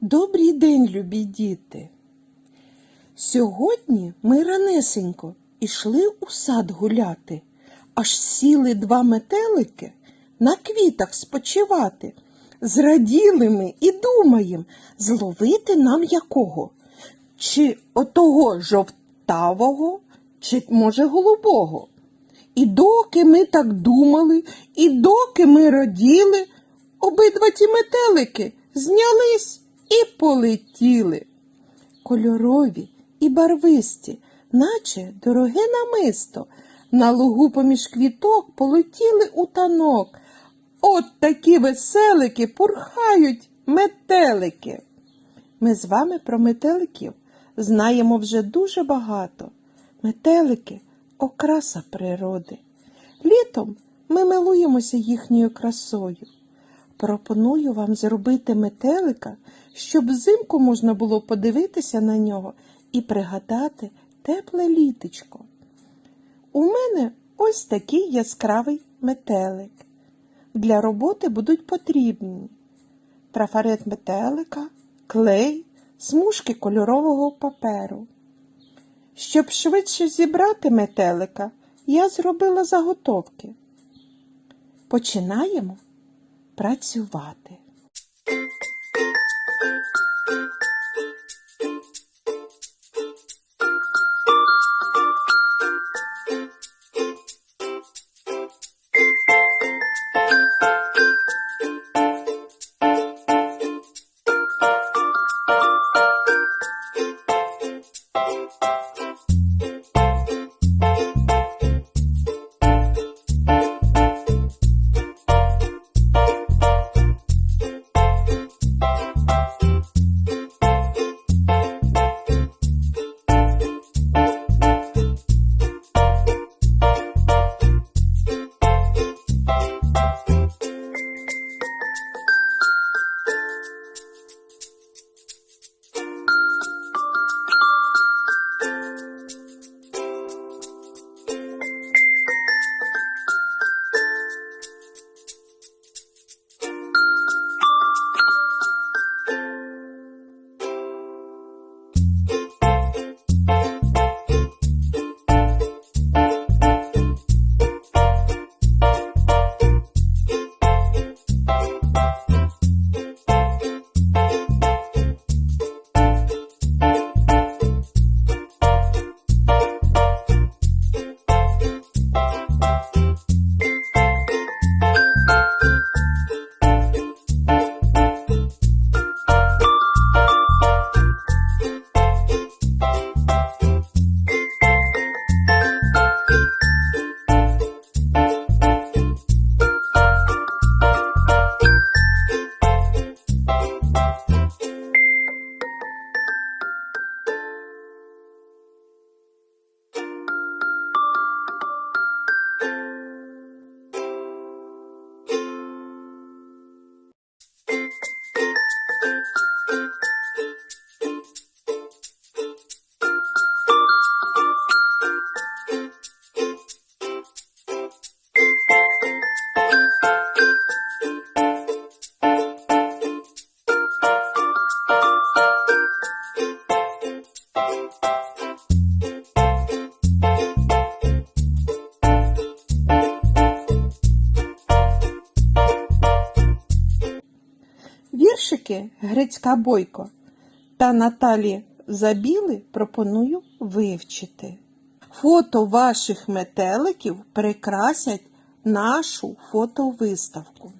Добрий день, любі діти. Сьогодні ми ранесенько ішли у сад гуляти, аж сіли два метелики на квітах спочивати. Зраділи ми і думаєм, зловити нам якого? Чи отого жовтавого, чи, може, голубого? І доки ми так думали, і доки ми раділи, обидва ті метелики знялись і полетіли. Кольорові і барвисті, наче дороге намисто, на лугу поміж квіток полетіли у танок. От такі веселики пурхають метелики. Ми з вами про метеликів знаємо вже дуже багато. Метелики окраса природи. Літом ми милуємося їхньою красою. Пропоную вам зробити метелика, щоб взимку можна було подивитися на нього і пригадати тепле літочко. У мене ось такий яскравий метелик. Для роботи будуть потрібні трафарет метелика, клей, смужки кольорового паперу. Щоб швидше зібрати метелика, я зробила заготовки. Починаємо працювати. Віршики Грицька Бойко та Наталі Забіли пропоную вивчити. Фото ваших метеликів прикрасять нашу фотовиставку.